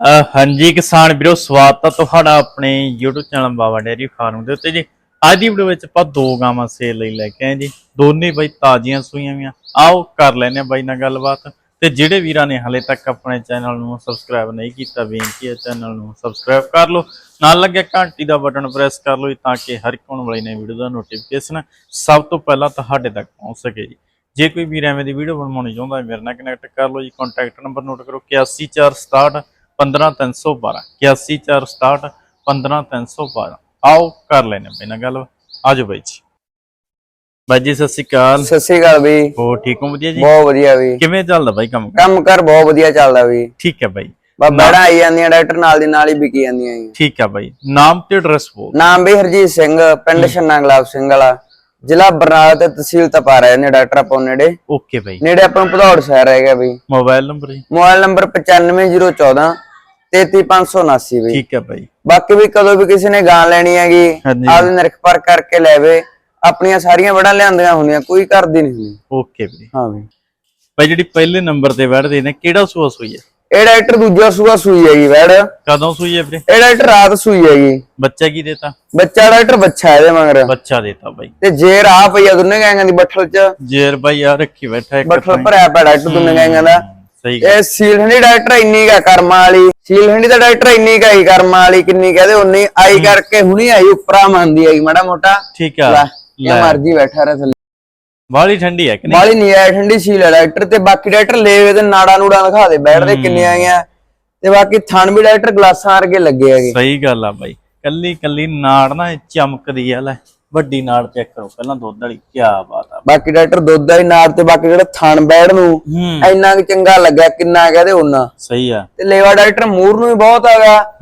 ਹਾਂਜੀ ਕਿਸਾਨ ਵੀਰੋ, ਸਵਾਗਤ ਹੈ ਤੁਹਾਡਾ ਆਪਣੇ YouTube channel Baba dairy farm ਦੇ ਉੱਤੇ ਜੀ। ਅੱਜ ਦੀ ਵੀਡੀਓ ਵਿੱਚ ਆਪਾਂ ਦੋ ਗਾਵਾਂ ਸੇਲ ਲਈ ਲੈ ਕੇ ਆਏ ਜੀ। ਦੋਨੇ ਬਾਈ ਤਾਜ਼ੀਆਂ ਸੂਈਆਂ ਵੀਆਂ। ਆਓ ਕਰ ਲੈਨੇ ਆ ਬਾਈ ਨਾਲ ਗੱਲਬਾਤ। ਤੇ ਜਿਹੜੇ ਵੀਰਾਂ ਨੇ ਹਲੇ ਤੱਕ ਆਪਣੇ ਚੈਨਲ ਨੂੰ ਸਬਸਕ੍ਰਾਈਬ ਨਹੀਂ ਕੀਤਾ, ਬੇਨਤੀ ਹੈ ਚੈਨਲ ਨੂੰ ਸਬਸਕ੍ਰਾਈਬ ਕਰ ਲਓ। ਨਾਲ ਲੱਗਿਆ ਘੰਟੀ ਦਾ ਬਟਨ ਪ੍ਰੈਸ ਕਰ ਲਓ ਤਾਂ ਕਿ ਹਰ ਇੱਕ ਆਉਣ ਵਾਲੀ ਨਵੀਂ ਵੀਡੀਓ ਦਾ ਨੋਟੀਫਿਕੇਸ਼ਨ ਸਭ ਤੋਂ ਪਹਿਲਾਂ ਤੁਹਾਡੇ ਤੱਕ ਪਹੁੰਚ ਸਕੇ ਜੀ। ਜੇ ਕੋਈ ਵੀਰ ਐਵੇਂ ਦੀ ਵੀਡੀਓ ਬਣਵਾਉਣੀ ਚਾਹੁੰਦਾ ਮੇਰੇ ਨਾਲ ਕਨੈਕਟ ਕਰ ਲਓ ਜੀ। ਕੰਟੈਕਟ ਨੰਬਰ ਨੋਟ ਕਰੋ 81467 15312 81467 15312 ਆਓ ਕਰ ਲੈਨੇ ਬਿਨਾਂ ਗੱਲ। ਆਜੋ ਬਾਈ ਜੀ। ਬਾਈ ਜੀ ਸਤਿ ਸ਼੍ਰੀ ਅਕਾਲ। ਸਤਿ ਸ੍ਰੀ ਅਕਾਲ ਵੀ ਹੋ ਠੀਕ ਹੋ? ਵਧੀਆ ਜੀ? ਬਹੁਤ ਵਧੀਆ ਵੀ ਕਿਵੇਂ ਚੱਲਦਾ ਬਾਈ ਕੰਮ? ਕੰਮ ਕਰ ਬਹੁਤ ਵਧੀਆ ਚੱਲਦਾ ਵੀ ਠੀਕ ਹੈ ਬਾਈ। ਬਾ ਬੜਾ ਆਈ ਜਾਂਦੀਆਂ ਡਾਕਟਰ ਨਾਲ ਦੀ ਨਾਲ ਹੀ ਵਿਕੀ ਜਾਂਦੀਆਂ ਜੀ। ਠੀਕ ਹੈ ਬਾਈ। ਨਾਮ ਤੇ ਐਡਰੈਸ ਬੋਲ। ਨਾਮ ਵੀ ਹਰਜੀਤ ਸਿੰਘ ਪਿੰਡ ਛੰਨਾ ਗੁਲਾਬ ਸਿੰਘ ਵਾਲਾ। ਜ਼ਿਲ੍ਹਾ ਬਰਨਾਲਾ ਤੇ ਤਹਿਸੀਲ ਤਪਾਰਾ ਨੇ ਡਾਕਟਰ ਆਪੋ ਨੇੜੇ। ਓਕੇ ਬਾਈ। ਨੇੜੇ ਆਪਾਂ ਨੂੰ ਭਦੌੜ ਸ਼ਹਿਰ ਹੈਗਾ ਮੋਬਾਈਲ ਨੰਬਰ ਜੀ? ਮੋਬਾਈਲ ਨੰਬਰ 95014 33579 ਵੀ ਠੀਕ ਹੈ ਬਾਈ। ਬਾਕੀ ਵੀ ਕਦੋਂ ਵੀ ਕਿਸੇ ਨੇ ਗਾਂ ਲੈਣੀ ਹੈਗੀ। ਆਪਦੇ ਨਿਰਖ ਪਰ ਕਰਕੇ ਲੈਵੇ ਆਪਣੀਆਂ ਸਾਰੀਆਂ ਵੜਾਂ ਲਿਆਂਦੀਆਂ ਹੁੰਦੀਆਂ ਕੋਈ ਕਰਦੀ ਨਹੀਂ ਹੁੰਦੀ। ਓਕੇ ਬਾਈ। ਹਾਂ ਵੀ ਬਾਈ ਜਿਹੜੀ ਪਹਿਲੇ ਨੰਬਰ ਤੇ ਬੈਠਦੇ ਨੇ ਕਿਹੜਾ ਸੂਆ ਸੂਈ ਹੈ? ਇਹ ਡਾਕਟਰ ਦੂਜਾ ਸੂਆ ਸੂਈ ਹੈਗੀ ਵੈੜ। ਇਹ ਕਦੋਂ ਸੂਈ ਹੈ ਵੀਰੇ? ਡਾਕਟਰ ਰਾਤ ਸੂਈ ਹੈਗੀ। ਬੱਚਾ ਕੀ ਦੇਤਾ? ਬੱਚਾ ਡਾਕਟਰ ਬੱਚਾ ਇਹਦੇ ਮਗਰ। ਬੱਚਾ ਦੇਤਾ ਬਾਈ। ਤੇ ਜੇਰ ਆ ਪਈ ਆ ਦੁੰਨੇ ਗਾਂਗਾਂ ਦੀ ਬੱਠਲ ਚ। ਜੇਰ ਬਾਈ ਆ ਰੱਖੀ ਬੈਠਾ ਇੱਕ ਬੱਠਲ ਭਰਿਆ ਪਿਆ ਡਾਕਟਰ ਦੁੰਨੇ ਗਾਂਗਾਂ ਦਾ। ਸਹੀ ਇਹ ਸੀਲ ਹੰਡੀ ਡਾਕਟਰ ਇੰਨੀ ਕਾ ਕਰਮਾਂ ਵਾਲੀ। ਸੀਲ ਹੰਡੀ ਦਾ ਡਾਕਟਰ ਇੰਨੀ ਕਾ ਹੀ ਕਰਮਾਂ ਵਾਲੀ ਕਿੰਨੀ ਕਹਦੇ ਉਨੀ ਆਈ ਕਰਕੇ ਹੁਣੀ ਆਈ ਉੱਪਰਾ ਮੰਨਦੀ ਆਈ ਮਾੜਾ ਮੋਟਾ। ਠੀਕ ਆ। ਲੈ ਇਹ ਮਰਜ਼ੀ ਬੈਠਾ ਰਹਿ ਥੱਲੇ। ਬਾਲੀ ਠੰਡੀ ਹੈ ਕਿ ਨਹੀਂ? ਬਾਲੀ ਨਹੀਂ ਆਈ ਠੰਡੀ ਸੀਲ ਹੈ ਡਾਕਟਰ ਤੇ ਬਾਕੀ ਡਾਕਟਰ ਲੈਵੇ ਤੇ ਨਾੜਾ ਨੂੜਾ ਦਿਖਾ ਦੇ ਬੈਠਦੇ ਕਿੰਨੇ ਆਈਆਂ। ਤੇ ਬਾਕੀ ਥਣ ਵੀ ਡਾਕਟਰ ਗਲਾਸਾਂ ਵਰਗੇ ਲੱਗੇ ਹੈਗੇ। ਸਹੀ ਗੱਲ ਆ ਬਾਈ। ਕੱਲੀ ਕੱਲੀ ਨਾੜ ਨਾ ਚਮਕਦੀ ਆ ਲੈ। ਵੱਡੀ ਨਾੜ ਚੈੱਕ ਕਰੋ ਪਹਿਲਾਂ ਦੁੱਧ ਵਾਲੀ ਕੀ ਬਾਤ ਆ। ਬਾਕੀ ਡਾਕਟਰ ਦੁੱਧ ਦਾ ਹੀ ਨਾੜ ਤੇ ਬਾਕੀ ਜਿਹੜਾ ਥਣ ਬੈੜ ਨੂੰ ਇੰਨਾ ਕੁ ਚੰਗਾ ਲੱਗਿਆ ਕਿੰਨਾ ਕਹਦੇ ਉਹਨਾਂ ਸਹੀ ਆ। ਤੇ ਲੇਵਾ ਡਾਕਟਰ ਮੂਰ ਨੂੰ ਵੀ ਬਹੁਤ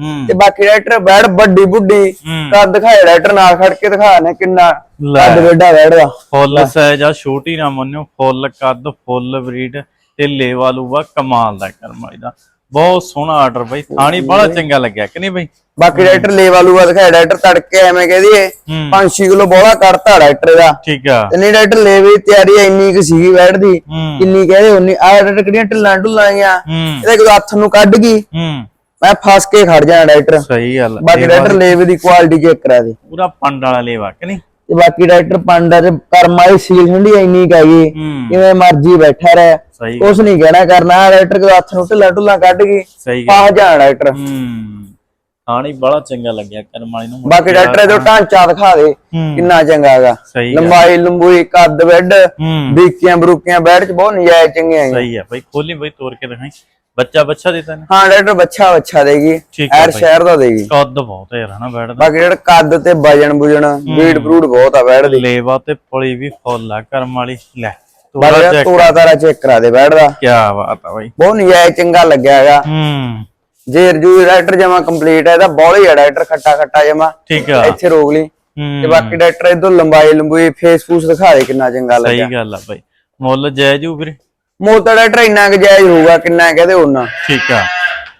ਹੂੰ। ਤੇ ਬਾਕੀ ਡਾਕਟਰ ਬੈੜ ਵੱਡੀ ਬੁੱਢੀ ਕੱਦ ਦਿਖਾਏ ਡਾਕਟਰ ਨਾਲ ਖੜ ਕੇ ਦਿਖਾ ਨੇ ਕਿੰਨਾ ਕੱਦ ਵੱਡਾ ਬੈੜਦਾ ਫੁੱਲ ਸਾਈਜ਼ ਆ ਛੋਟੀ ਨਾ ਮੰਨਿਓ ਫੁੱਲ ਕੱਦ ਫੁੱਲ ਬਰੀਡ ਤੇ ਲੇਵਾ ਲੂਵਾ ਕਮਾਲ ਦਾ ਕਰਮਾ ਇਹਦਾ। ਬਹੁਤ ਸੋਹਣਾ ਆਰਡਰ ਬਾਈ ਥਾਣੀ ਬੜਾ ਚੰਗਾ ਲੱਗਿਆ ਕਿ ਨਹੀਂ ਬਾਈ? ਬਾਕੀ ਡਾਕਟਰ ਲੇਵਾ ਲੂਆ ਦਿਖਾਏ ਡਾਕਟਰ ਤੜਕੇ ਐਵੇਂ ਕਹਦੀਏ ਹੂੰ। 5-6 ਕਿਲੋ ਬੋਲਾ ਕੱਢਤਾ ਡਾਕਟਰ ਦਾ। ਠੀਕ ਆ। ਤੇ ਨਹੀਂ ਡਾਕਟਰ ਲੇਵੇ ਦੀ ਤਿਆਰੀ ਇੰਨੀ ਕੁ ਸੀਗੀ ਬੈਠਦੀ ਹੂੰ। ਕਿੰਨੀ ਕਹਦੇ ਉਨੀ ਆ ਡਾਕਟਰ ਕਿਹੜੀਆਂ ਢਿੱਲਾਂ ਢੁੱਲਾਂ ਹੂੰ। ਇਹਦੇ ਕੋਲ ਹੱਥ ਨੂੰ ਕੱਢ ਗਈ। ਮੈਂ ਫਸ ਕੇ ਖੜ ਜਾਣਾ ਡਾਕਟਰ ਸਹੀ ਗੱਲ ਆ। ਬਾਕੀ ਡਾਕਟਰ ਲੇਵੇ ਦੀ ਕੁਆਲਿਟੀ ਚੈੱਕ ਕਰਾ ਦੇ। ਪੂਰਾ ਪੰਡ ਵਾਲਾ ਲੇਵਾ ਕਿ ਨਹੀਂ? ਤੇ ਬਾਕੀ ਡਾਕਟਰ ਪਾਂਡਾ ਤੇ ਕਰਮ ਵਾਲੀ ਸੀਲ ਠੰਡੀ ਇੰਨੀ ਹੂੰ। ਕਿਵੇਂ ਮਰਜ਼ੀ ਬੈਠਾ ਰਹਿ। ਕੁਛ ਨਹੀਂ ਕਹਿਣਾ ਕਰਨਾ। ਡਾਕਟਰ ਕੋ ਹੱਥ ਨੂੰ ਢਿੱਲਾ ਢੁੱਲਾ ਕੱਢ ਗਈ ਪਾ ਜਾਣਾ ਡਾਕਟਰ ਹੂੰ। ਥਾਣੀ ਬੜਾ ਚੰਗਾ ਲੱਗਿਆ ਕਰਮ ਵਾਲੀ ਨੂੰ। ਬਾਕੀ ਡਾਕਟਰ ਇਹਦਾ ਢਾਂਚਾ ਦਿਖਾ ਦੇ ਹੂੰ। ਕਿੰਨਾ ਚੰਗਾ ਹੈਗਾ। ਲੰਬਾਈ ਲੰਬੂਈ ਕੱਦ ਬੈੱਡ ਹੂੰ। ਬੀਕੀਆਂ ਬਰੂਕੀਆਂ ਬੈੱਡ ਚ ਬਹੁਤ ਨਜਾਇਜ਼ ਚੰਗੀਆਂ। ਸਹੀ ਆ। ਬਾਈ ਖੋਲੀ ਬਾਈ ਤੋੜ ਕੇ ਦਿਖਾਈ। ਬੱਚਾ ਬੱਚਾ ਦਿੱਤਾ ਨੇ ਹਾਂ ਡਾਕਟਰ ਬੱਚਾ ਬੱਚਾ ਦੇਗੀ। ਠੀਕ ਹੈ ਐਰ। ਸ਼ਹਿਰ ਦਾ ਦੇਗੀ। ਕੱਦ ਬਹੁਤ ਹੈ ਹਨਾ ਬੈਠਦਾ ਬਾਕੀ ਜਿਹੜਾ ਕੱਦ ਤੇ ਵਜਨ ਬੁਜਣ ਬੀੜ ਬਰੂਡ ਬਹੁਤ ਆ ਬੈੱਡ ਦੀ। ਲੇਵਾ ਤੇ ਪੁਲੀ ਵੀ ਫੁੱਲ ਆ ਕਰਮ ਵਾਲੀ। ਲੈ ਬਾਕੀ ਤੋੜਾ ਚੈੱਕ ਤੋੜਾ ਤਾਰਾ ਚੈੱਕ ਕਰਾ ਦੇ ਬੈੱਡ ਦਾ। ਕੀ ਬਾਤ ਆ ਬਾਈ। ਬਹੁਤ ਨਜਾਇਜ਼ ਚੰਗਾ ਲੱਗਿਆ ਹੈਗਾ। ਹੂੰ। ਜੇ ਰਜੂ ਡਾਕਟਰ ਜਮਾ ਕੰਪਲੀਟ ਹੈ ਇਹਦਾ ਬੋਲੀ ਹੈ ਡਾਕਟਰ ਖੱਟਾ ਖੱਟਾ ਜਮਾ। ਠੀਕ ਆ। ਇੱਥੇ ਰੋਕ ਲਈ। ਤੇ ਹੂੰ ਬਾਕੀ ਡਾਕਟਰ ਇਧਰ ਲੰਬਾਈ ਲੰਬੂਈ ਫੇਸ ਫੂਸ ਦਿਖਾ ਦੇ ਕਿੰਨਾ ਚੰਗਾ ਸਹੀ ਲੱਗਿਆ। ਗੱਲ ਆ ਬਾਈ। ਮੁੱਲ ਜਾਇਜ਼ ਹੋਊ ਵੀਰੇ। ਡਾਕਟਰ ਇੰਨਾ ਕੁ ਜਾਇਜ਼ ਹੋਊਗਾ ਕਿੰਨਾ ਕਹਦੇ ਉਹਨਾਂ ਠੀਕ ਆ।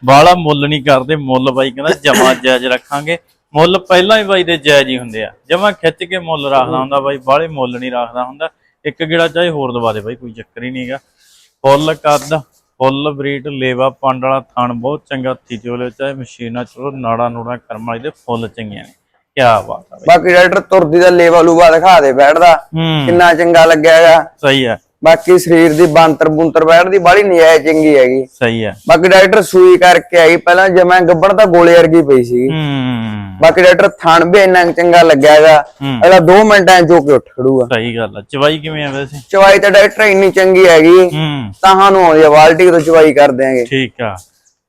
ਬਾਲਾ ਮੁੱਲ ਨਹੀਂ ਕਰਦੇ ਮੁੱਲ ਬਾਈ ਕਹਿੰਦਾ ਜਮਾ ਜਾਇਜ਼ ਰੱਖਾਂਗੇ। ਮੁੱਲ ਪਹਿਲਾਂ ਹੀ ਬਾਈ ਦੇ ਜਾਇਜ਼ ਹੀ ਹੁੰਦੇ ਆ। ਜਮਾ ਖਿੱਚ ਕੇ ਮੁੱਲ ਰੱਖਦਾ ਹੁੰਦਾ ਬਾਈ ਬਾਲੇ ਮੁੱਲ ਨਹੀਂ ਰੱਖਦਾ ਹੁੰਦਾ। ਇੱਕ ਗੇੜਾ ਚਾਹੇ ਹੋਰ ਦਵਾ ਦੇ ਬਾਈ ਕੋਈ ਚੱਕਰ ਹੀ ਨਹੀਂਗਾ ਫੁੱਲ ਕੱਦ ਫੁੱਲ ਬਰੀਡ ਲੇਵਾ ਪੰਡ ਵਾਲਾ ਥਣ ਬਹੁਤ ਚੰਗਾ ਹੱਥੀ ਚੋਲੇ ਚਾਹੇ ਮਸ਼ੀਨਾਂ ਚਲੋ ਨਾੜਾ ਨੂੜਾ ਕਰਮ ਵਾਲੀ ਦੇ ਫੁੱਲ ਚੰਗੀਆਂ ਨੇ। ਕੀ ਬਾਤ ਆ ਬਾਈ। ਬਾਕੀ ਡਾਕਟਰ ਤੁਰਦੀ ਦਾ ਲੇਵਾ ਲੂਵਾ ਦਿਖਾ ਦੇ ਬੈਠਦਾ। ਹੂੰ। ਕਿੰਨਾ ਚੰਗਾ ਲੱਗਿਆ ਹੈਗਾ। ਸਹੀ ਆ। ਬਾਕੀ ਸਰੀਰ ਦੀ ਬਾਂਤਰ ਬੁੰਤਰ ਬੈਠਦੀ ਬਾਲੀ ਨਜਾਇਜ਼ ਚੰਗੀ ਹੈਗੀ। ਸਹੀ ਆ। ਬਾਕੀ ਡਾਕਟਰ ਸੂਈ ਕਰਕੇ ਆਈ ਪਹਿਲਾਂ ਜਮੈਂ ਗੱਬੜ ਤਾਂ ਗੋਲੇ ਵਰਗੀ ਪਈ ਸੀ ਹੂੰ। ਬਾਕੀ ਡਾਕਟਰ ਥਣ ਵੀ ਇੰਨਾ ਚੰਗਾ ਲੱਗਿਆ ਹੈਗਾ। ਹੂੰ। ਅਗਲਾ 2 ਮਿੰਟਾਂ 'ਚ ਜੋ ਕੇ ਉੱਠ ਖੜੂਗਾ। ਸਹੀ ਗੱਲ ਆ। ਚਵਾਈ ਕਿਵੇਂ ਆ ਵੈਸੇ? ਚਵਾਈ ਤਾਂ ਡਾਕਟਰ ਇੰਨੀ ਚੰਗੀ ਹੈਗੀ ਹੂੰ। ਤਾਂ ਨੂੰ ਆਉਂਦੀ ਆ ਬਾਲਟੀ ਤੋਂ ਚਵਾਈ ਕਰ ਦਿਆਂਗੇ। ਠੀਕ ਆ।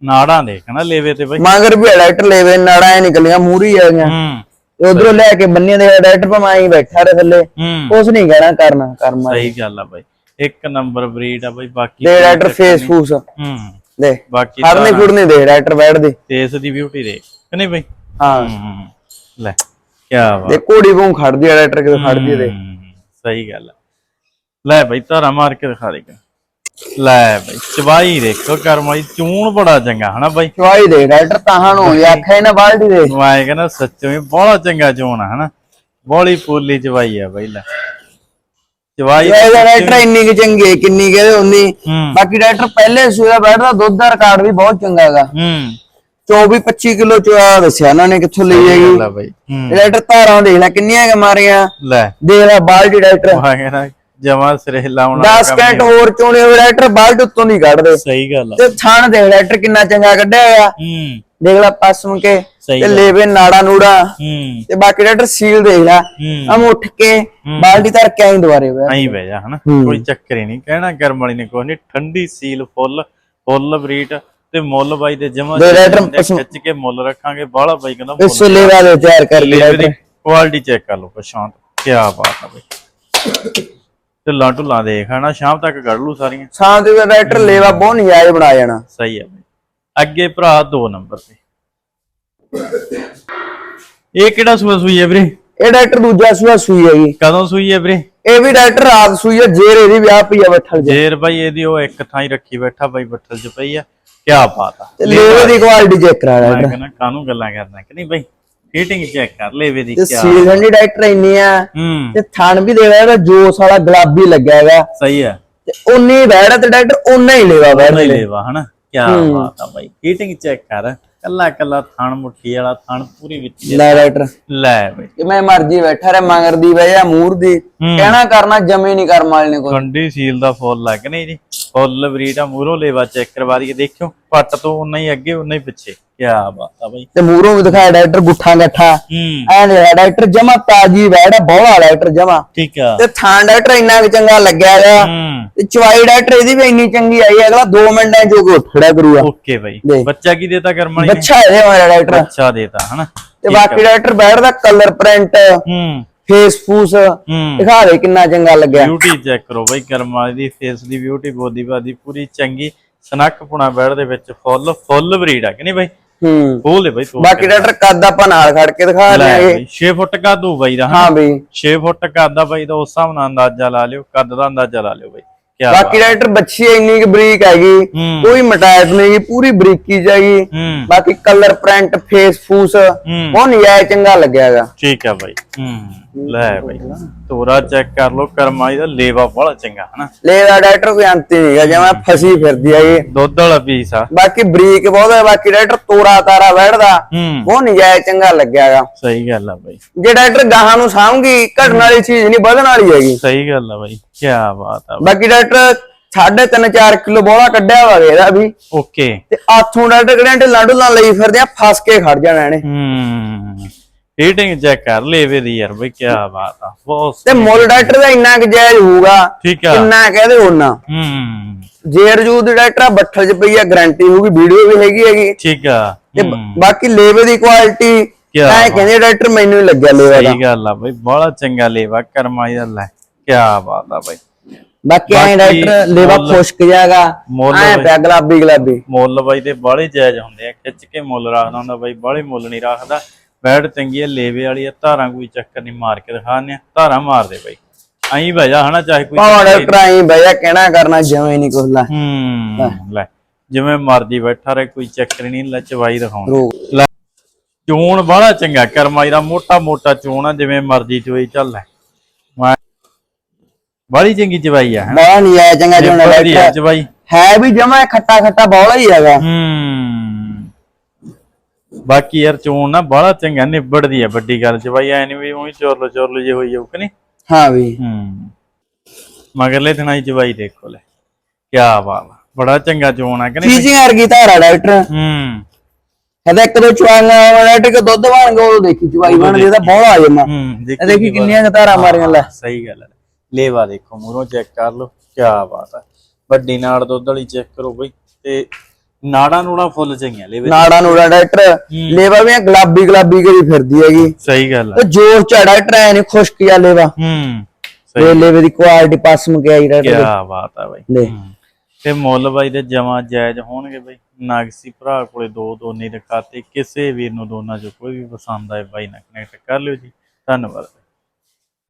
ਨਾੜਾਂ ਦੇਖ ਨਾ ਲੇਵੇ ਤੇ ਬਾਈ। ਮਗਰ ਵੀ ਡਾਕਟਰ ਲੈਵੇ ਨਾੜਾਂ ਐ ਨਿਕਲੀਆਂ ਮੂਰੀ ਆ ਗਈਆਂ। ਹੂੰ। ਉਧਰੋਂ ਲੈ ਕੇ ਬੰਨੀਆਂ ਦੇ ਡਾਕਟਰ ਆਈ ਬੈਠਾ ਰਹੇ ਥੱਲੇ ਹੂੰ। ਕੁਛ ਨਹੀਂ ਕਹਿਣਾ ਕਰਨਾ ਕਰਮਾ ਸਹੀ ਗੱਲ ਆ ਬਾਈ। ਇੱਕ ਨੰਬਰ ਬਰੀਡ ਆ ਬਾਈ ਬਾਕੀ ਦੇ ਡਾਕਟਰ ਫੇਸ ਫੂਸ। ਹੂੰ। ਦੇ ਬਾਕੀ ਫੜਨੇ ਫੁੜਨੇ ਦੇ ਡਾਕਟਰ ਬੈਠਦੇ ਫੇਸ ਦੀ ਬਿਊਟੀ ਕਿ ਨਹੀਂ ਬਾਈ? ਹਾਂ। ਲੈ ਕੀ ਬਾਤ। ਦੇ ਕੋੜੀ ਬੂੰ ਖੜਦੀ ਆ ਡਾਕਟਰ ਕਿਤੇ ਖੜਦੀ ਦੇ। ਸਹੀ ਗੱਲ ਆ। ਲੈ ਬਾਈ ਧਾਰਾ ਮਾਰ ਕੇ ਦਿਖਾ ਦੇ ਲੈ ਬਾਈ ਚਵਾਈ ਦੇਖੋ ਕਰਮਾਈ ਚੂਣ ਬੜਾ ਚੰਗਾ ਹਨਾ ਬਾਈ? ਚਵਾਈ ਦੇ ਡਾਕਟਰ ਤਾਹਾਂ ਨੂੰ ਆਖਿਆ ਇਹਨਾਂ ਬਾਲਟੀ ਦੇ। ਮੈਂ ਕਹਿੰਦਾ ਸੱਚੋ ਹੀ ਬੜਾ ਚੰਗਾ ਚੋਣ ਹਨਾ? ਬੋਲੀ ਪੂਲੀ ਚਵਾਈ ਆ ਬਾਈ ਲੈ। ਚਵਾਈ ਇਹਦਾ ਡਾਕਟਰ ਇੰਨੀ ਕਿ ਚੰਗੀ ਕਿੰਨੀ ਕਹਦੇ ਉਨੀ। ਹੂੰ। ਬਾਕੀ ਡਾਕਟਰ ਪਹਿਲੇ ਸੂਆ ਬੈਠਦਾ ਦੁੱਧ ਦਾ ਰਿਕਾਰਡ ਵੀ ਬਹੁਤ ਚੰਗਾ ਹੈਗਾ। ਹੂੰ। 24 25 ਕਿਲੋ ਚੋਆ ਦੱਸਿਆ ਉਹਨਾਂ ਨੇ ਕਿੱਥੋਂ ਲਈ ਹੈਗੀ। ਲੈ ਬਾਈ। ਹੂੰ। ਡਾਕਟਰ ਧਾਰਾਂ ਦੇਖ ਲੈ ਕਿੰਨੀਆਂ ਕ ਮਾਰੀਆਂ। ਲੈ। ਦੇਖ ਲੈ ਬਾਲਟੀ ਨਾ ਜਮਾ ਸਿਰੇ ਲਾਉਣਾ 10 ਘੰਟ ਹੋਰ ਚੋਣੇ ਹੋਏ ਡਾਕਟਰ ਬਾਲਟ ਉੱਤੋਂ ਦੀ ਕੱਢ ਦੇ ਸਹੀ ਗੱਲ ਆ। ਤੇ ਥਣ ਦੇਖ ਡਾਕਟਰ ਕਿੰਨਾ ਚੰਗਾ ਕੱਢਿਆ ਹੋਇਆ। ਹੂੰ। ਦੇਖ ਲੈ ਪਸਮ ਕੇ ਸਹੀ ਤੇ। ਲੇਵੇ ਨਾੜਾ ਨੂੜਾ ਹੂੰ। ਤੇ ਬਾਕੀ ਡਾਕਟਰ ਸੀਲ ਦੇਖ ਲੈ ਹਮ ਉੱਠ ਕੇ ਬਾਲਟੀ ਧਰ ਕੇ ਆਈ ਦੁਬਾਰੇ ਵੇ ਐਂ ਬਹਿ ਜਾ ਹਨਾ। ਕੋਈ ਚੱਕਰ ਹੀ ਨਹੀਂ ਕਹਿਣਾ ਗਰਮ ਵਾਲੀ ਨੇ ਕੋਈ ਨਹੀਂ ਠੰਡੀ ਸੀਲ ਫੁੱਲ ਫੁੱਲ ਬਰੀਟ ਤੇ ਮੁੱਲ ਬਾਈ ਦੇ ਜਮਾ ਦੇ ਖਿੱਚ ਕੇ ਮੁੱਲ ਰੱਖਾਂਗੇ ਬਾਹਲਾ ਬਾਈ ਕਹਿੰਦਾ ਇਸ ਲੇਵਾ ਦੇ ਤਿਆਰ ਕਰ ਦੀ ਡਾਕਟਰ ਕੁਆਲਿਟੀ ਚੈੱਕ ਕਰ ਲਓ ਪਛਾਣ ਕੀ ਬਾਤ ਆ ਬਈ। ਢਿੱਲਾਂ ਢੁੱਲਾਂ ਦੇਖ ਹਨਾ? ਸ਼ਾਮ ਤੱਕ ਕੱਢ ਲੂ ਸਾਰੀਆਂ। ਸਾਂ ਦੇ ਡਾਕਟਰ ਲੇਵਾ ਬਹੁਤ ਨਜਾਇਜ਼ ਬਣਾ ਜਾਣਾ। ਸਹੀ ਹੈ ਅੱਗੇ ਭਰਾ 2 ਨੰਬਰ ਤੇ। ਇਹ ਕਿਹੜਾ ਸੂਆ ਸੂਈ ਹੈ ਵੀਰੇ? ਇਹ ਡਾਕਟਰ ਦੂਜਾ ਸੂਆ ਸੂਈ ਹੈਗੀ ਕਦੋਂ ਸੂਈ ਹੈ ਵੀਰੇ? ਇਹ ਵੀ ਡਾਕਟਰ ਰਾਤ ਸੂਈ ਹੈ ਜੇਰ ਇਹਦੀ ਵਿਆਹ ਪਈ ਆ ਬੱਠਲ ਜੇ ਜੇਰ ਬਾਈ ਇਹਦੀ ਉਹ ਇੱਕ ਥਾਂ ਹੀ ਰੱਖੀ ਬੈਠਾ ਬਾਈ ਬੱਠਲ 'ਚ ਪਈ ਆ ਕੀ ਬਾਤ ਆ। ਲੇਵੇ ਦੀ ਕੁਆਲਿਟੀ ਚੈੱਕ ਕਰਾ ਮੈਂ ਡਾਕਟਰ ਕਹਿੰਦਾ ਕਾਹਨੂੰ ਗੱਲਾਂ ਕਰਦਾ ਕਿ ਨਹੀਂ ਬਾਈ? ਫਿਟਿੰਗ ਚੈੱਕ ਕਰ ਲੇਵੇ ਦੀ ਤੇ ਕੀ ਸੀਲ ਹੰਡੀ ਡਾਕਟਰ ਇੰਨੀ ਆ ਹੂੰ। ਤੇ ਥਣ ਵੀ ਦੇਵਾ ਇਹਦਾ ਜੋਸ ਵਾਲਾ ਗੁਲਾਬੀ ਲੱਗਿਆ ਹੈਗਾ। ਸਹੀ ਹੈ ਤੇ ਉਨੀ ਬੈੜ ਤੇ ਡਾਕਟਰ ਉਨਾ ਹੀ ਲੇਵਾ ਬੈੜ ਲੇਵਾ ਹਨਾ? ਕੀ ਬਾਤ ਆ ਬਾਈ। ਫਿਟਿੰਗ ਚੈੱਕ ਕਰ। ਕੱਲਾ ਕੱਲਾ ਥਣ ਮੁੱਠੀ ਵਾਲਾ ਥਣ ਪੂਰੀ ਵਿੱਚ ਹੀ ਆ। ਲੈ ਡਾਕਟਰ। ਲੈ ਬਾਈ। ਕਿ ਮੈਂ ਮਰਜ਼ੀ ਬੈਠਾ ਰੇ ਮੰਗਰ ਦੀ ਵਜ੍ਹਾ ਮੂਰ ਦੀ। ਕਹਿਣਾ ਕਰਨਾ ਜਮੇ ਨਹੀਂ ਕਰਮ ਵਾਲੇ ਨੇ ਕੋਈ। ਕੰਡੀ ਸੀਲ ਦਾ ਫੁੱਲ ਲੱਗ ਨਹੀਂ ਜੀ? ਫੁੱਲ ਬਰੀਟਾ ਮੂਰੋਂ ਲੇਵਾ ਚੈੱਕ ਕਰਵਾ ਦਈਏ ਦੇਖਿਓ। ਪੱਟ ਤੋਂ ਉਨਾ ਹੀ ਅੱਗੇ ਉਨਾ ਹੀ ਪਿੱਛੇ। ਕੀ ਬਾਤ ਆ ਬਾਈ। ਤੇ ਮੂਰੋਂ ਵੀ ਦਿਖਾਇਆ ਡਾਕਟਰ ਗੁੱਠਾ ਗੱਠਾ ਹੂੰ। ਐ ਡਾਕਟਰ ਜਮਾ ਤਾਜੀ ਬੈੜ ਆ ਬੋਲਾ ਡਾਕਟਰ ਜਮਾ। ਠੀਕ ਆ। ਤੇ ਥਾਂ ਡਾਕਟਰ ਇੰਨਾ ਕੁ ਚੰਗਾ ਲੱਗਿਆ ਹੂੰ। ਤੇ ਚਵਾਈ ਡਾਕਟਰ ਇਹਦੀ ਵੀ ਇੰਨੀ ਚੰਗੀ ਆਈ ਹੈ, ਅਗਲਾ 2 ਮਿੰਟਾਂ ਜੋ ਕੋ ਖੜਾ ਕਰੂਗਾ। ਓਕੇ ਬਾਈ। ਬੱਚਾ ਕੀ ਦੇਤਾ ਕਰਮ ਵਾਲੀ ਨੇ? ਬੱਚਾ ਇਹਦੇ ਮਾਰਾ ਡਾਕਟਰ ਬੱਚਾ ਦੇਤਾ ਹਨਾ? ਤੇ ਬਾਕੀ ਡਾਕਟਰ ਬੈਠ ਦਾ ਕਲਰ ਪ੍ਰਿੰਟ ਹੂੰ। ਫੇਸ ਫੂਸ। ਹੂੰ। ਦਿਖਾ ਦੇ ਕਿੰਨਾ ਚੰਗਾ ਲੱਗਿਆ। ਬਿਊਟੀ ਚੈੱਕ ਕਰੋ ਬਾਈ ਕਰਮ ਵਾਲੀ ਦੀ ਫੇਸ ਦੀ ਬਿਊਟੀ ਬੋਦੀ ਬਾਦੀ ਪੂਰੀ ਚੰਗੀ ਸਨੱਖ ਪੁਣਾ ਬੈੜ ਦੇ ਵਿੱਚ ਫੁੱਲ ਫੁੱਲ ਬਰੀਡ ਆ ਕਿ ਨਹੀਂ ਬਾਈ? ਹੂੰ। ਖੋਲ ਦੇ ਬਾਈ ਤੂੰ ਬਾਕੀ ਡਾਕਟਰ ਕੱਦ ਆਪਾਂ ਨਾਲ ਖੜ ਕੇ ਦਿਖਾ ਲੈ ਬਾਈ 6 ਫੁੱਟ ਕਾਦੂ ਬਾਈ ਦਾ ਹਾਂ ਬਈ। 6 ਫੁੱਟ ਕੱਦ ਆ ਬਾਈ ਦਾ ਉਸ ਹਿਸਾਬ ਨਾਲ ਅੰਦਾਜ਼ਾ ਲਾ ਲਿਓ ਕੱਦ ਦਾ ਅੰਦਾਜ਼ਾ ਲਾ ਲਿਓ ਬਾਈ। ਬਾਕੀ ਡਾਕਟਰ ਬੱਚੀ ਇੰਨੀ ਕੁ ਬਰੀਕ ਹੈਗੀ ਹੂੰ। ਕੋਈ ਮਟਾਇਟ ਨਹੀਂ ਗੀ, ਪੂਰੀ ਬਰੀਕੀ ਜਾਗੀ ਹੂੰ। ਬਾਕੀ ਕਲਰ ਪ੍ਰਿੰਟ ਫੇਸ ਫੂਸ ਹੂੰ। ਬਹੁਤ ਨਜਾਇਜ਼ ਚੰਗਾ ਲੱਗਿਆ ਹੈਗਾ। ਠੀਕ ਆ ਬਾਈ। ਹੂੰ ਲੈ ਬਾਈ। ਤੋਰਾ ਚੈੱਕ ਕਰ ਲਓ ਕਰਮਾਈ ਦਾ ਲੇਵਾ ਬੜਾ ਚੰਗਾ ਹਨਾ? ਲੈ ਦਾ ਡਾਕਟਰ ਕੋਈ ਅੰਤ ਹੀ ਨਹੀਂਗਾ ਜਿਵੇਂ ਫਸੀ ਫਿਰਦੀ ਆ ਇਹ ਦੁੱਧ ਵਾਲਾ ਪੀਸ ਆ। ਬਾਕੀ ਬਰੀਕ ਬਹੁਤ ਹੈ ਬਾਕੀ ਡਾਕਟਰ ਤੋਰਾ ਤਾਰਾ ਵੜਦਾ ਹੂੰ। ਬਹੁਤ ਨਜਾਇਜ਼ ਚੰਗਾ ਲੱਗਿਆ ਹੈਗਾ। ਸਹੀ ਗੱਲ ਆ ਬਾਈ। ਜੇ ਡਾਕਟਰ ਗਾਹਾਂ ਨੂੰ ਸਾਂਭਗੀ ਘਟਣ ਵਾਲੀ ਚੀਜ਼ ਨਹੀਂ ਵਧਣ ਵਾਲੀ ਹੈਗੀ। ਸਹੀ ਗੱਲ ਆ ਬਾਈ ਕੀ ਬਾਤ ਆ ਬਾਕੀ ਡਾਕਟਰ 3.5 4 ਕਿਲੋ ਬੋਲਾ ਕੱਢਿਆ ਵਾ ਇਹਦਾ ਵੀ। ਓਕੇ। ਤੇ ਆਥੋਂ ਡਾਕਟਰ ਕਿਹੜੇ ਢਿੱਲਾਂ ਢੁੱਲਾਂ ਲਈ ਫਿਰਦੇ ਆ ਫਸ ਕੇ ਖੜ ਜਾਣਾ ਇਹਨੇ। ਹੂੰ। ਹੀਟਿੰਗ ਚੈੱਕ ਕਰ ਲੇਵੇ ਦੀ ਯਾਰ ਬਈ ਕੀ ਬਾਤ ਆ ਬਹੁਤ ਤੇ ਮੁੱਲ ਡਾਕਟਰ ਦਾ ਇੰਨਾ ਕੁ ਜਾਇਜ਼ ਹੋਊਗਾ ਕਿੰਨਾ ਕਹਦੇ ਉਹਨਾਂ ਹੂੰ। ਜੇ ਰਜੂ ਦੀ ਡਾਕਟਰ ਆ ਬੱਠਲ 'ਚ ਪਈ ਆ ਗਾਰੰਟੀ ਹੋਊਗੀ ਵੀਡੀਓ ਵੀ ਹੈਗੀ ਹੈਗੀ। ਠੀਕ ਆ। ਤੇ ਬਾਕੀ ਲੇਵੇ ਦੀ ਕੁਆਲਿਟੀ ਕਿਆ ਐ ਕਹਿੰਦੇ ਡਾਕਟਰ ਮੈਨੂੰ ਹੀ ਲੱਗਿਆ ਲੇਵਾ ਦਾ। ਸਹੀ ਗੱਲ ਆ ਬਈ ਬੜਾ ਚੰਗਾ ਲੇਵਾ ਕਰਮਾਈ ਦਾ ਲੈ ਕੀ ਬਾਤ ਆ ਬਈ। ਬਾਕੀ ਐ ਡਾਕਟਰ ਲੇਵਾ ਖੁਸ਼ਕ ਜਾਗਾ ਐ ਪਿਆ ਗੁਲਾਬੀ ਗੁਲਾਬੀ। ਮੁੱਲ ਬਾਈ ਦੇ ਬਾਹਲੇ ਜਾਇਜ਼ ਹੁੰਦੇ ਆ ਖਿੱਚ ਕੇ ਮੁੱਲ ਰੱਖਦਾ ਹੁੰਦਾ ਬਾਈ ਬਾਹਲੇ ਮੁੱਲ ਨਹੀਂ ਰੱਖਦਾ। ਬੈਡ ਚੰਗੀ ਆ ਲੇਵੇ ਵਾਲੀ ਧਾਰਾਂ ਕੋਈ ਚੱਕਰ ਨਹੀਂ ਮਾਰ ਕੇ ਦਿਖਾਉਂਦੇ ਆ। ਧਾਰਾਂ ਮਾਰਦੇ ਬਾਈ। ਐਂ ਵਜਾ ਹਨਾ ਚਾਹੇ ਕੋਈ ਭਾਵੇਂ ਡਾਕਟਰ ਆਈ ਬਈਆ ਕਹਿਣਾ ਕਰਨਾ ਜਿਵੇਂ ਨਹੀਂ ਕੁਛ ਲਾ। ਹੂੰ ਲੈ ਜਿਵੇਂ ਮਰਜ਼ੀ ਬੈਠਾ ਰਹੇ ਕੋਈ ਚੱਕਰ ਨਹੀਂ ਲੈ ਚਵਾਈ ਚੋਣ ਬੜਾ ਚੰਗਾ ਕਰਮਾਈ ਦਾ ਮੋਟਾ ਮੋਟਾ ਚੋਣ ਆ ਜਿਵੇਂ ਮਰਜ਼ੀ ਚੋਈ ਚੱਲ ਲੈ। ਬੜੀ ਚੰਗੀ ਚਵਾਈ ਆ ਬੜਾ ਨਹੀਂ ਆਇਆ ਚੰਗਾ ਆ ਡਾਕਟਰ ਚਵਾਈ ਹੈ ਵੀ ਜਮਾ ਖੱਟਾ ਖੱਟਾ ਬੌਲਾ ਹੀ ਹੈਗਾ। ਹੂੰ। ਬਾਕੀ ਯਾਰ ਚੋਣ ਨਾ ਬੜਾ ਚੰਗਾ ਨਿਬੜਦੀ ਆ ਵੱਡੀ ਗੱਲ ਚਵਾਈ ਐ ਨਹੀਂ ਵੀ ਉਹੀ ਚੋਰਲੋ ਚੋਰਲੋ ਜੇ ਹੋਈ ਜਾਊ ਕਿ ਨਹੀਂ? ਹਾਂ ਵੀ। ਹੂੰ। ਮਗਰਲੇ ਥਣਾਈ ਚਵਾਈ ਦੇਖੋ ਲੈ ਕੀ ਬਾਤ ਬੜਾ ਚੰਗਾ ਚੋਣ ਆ ਕਿ ਨਹੀਂ? ਚੀਜ਼ਿੰਗ ਵਰਗੀ ਧਾਰਾ ਡਾਕਟਰ। ਹੂੰ। ਇਹਦਾ ਇੱਕ ਦੋ ਚਵਾਈਆਂ ਡਾਕਟਰ ਕੋ ਦੁੱਧ ਬਣ ਉਹ ਦੇਖੀ ਚਵਾਈ ਬਣ ਜਿਹਦਾ ਬੌਲਾ ਆ ਹੂੰ ਇਹ ਦੇਖੀ ਕਿੰਨੀਆਂ ਧਾਰਾਂ ਮਾਰੀਆਂ ਲੈ। ਸਹੀ ਗੱਲ ਹੈ ਲੇਵਾ ਦੇਖੋ ਮੂਰੋਂ ਚੈੱਕ ਕਰ ਲਓ ਕੀ ਬਾਤ ਹੈ ਵੱਡੀ ਨਾੜ ਦੁੱਧ ਵਾਲੀ ਚੈੱਕ ਕਰੋ ਬਈ ਤੇ ਨਾੜਾਂ ਨੂੜਾਂ ਫੁੱਲ ਚੰਗੀਆਂ ਲੇਵੇ। ਨਾੜਾ ਨੂੜਾ ਡਾਕਟਰ ਲੇਵਾ ਵੀ ਗੁਲਾਬੀ ਗੁਲਾਬੀ ਕਰੀ ਫਿਰਦੀ ਹੈਗੀ। ਸਹੀ ਗੱਲ ਹੈ ਜੋਰ ਆ ਡਾਕਟਰ ਐ ਨਹੀਂ ਖੁਸ਼ਕ ਜਾ ਲੇਵਾ। ਹੂੰ ਸਹੀ। ਲੇਵੇ ਦੀ ਕੁਆਲਿਟੀ ਪਸਮ ਕੇ ਆਈ ਕੀ ਡਾਕਟਰ ਬਾਤ ਹੈ ਬਈ। ਤੇ ਮੁੱਲ ਬਾਈ ਦੇ ਜਮਾ ਜਾਇਜ਼ ਹੋਣਗੇ ਬਈ। ਨਾਗਸੀ ਭਰਾ ਕੋਲੇ ਦੋ ਦੋਨੇ ਦਿਖਾਤੇ ਕਿਸੇ ਵੀਰ ਨੂੰ ਦੋਨਾਂ ਚੋਂ ਕੋਈ ਵੀ ਪਸੰਦ ਆਏ ਬਾਈ ਨਾਲ ਕਨੈਕਟ ਕਰ ਲਿਓ ਜੀ। ਧੰਨਵਾਦ।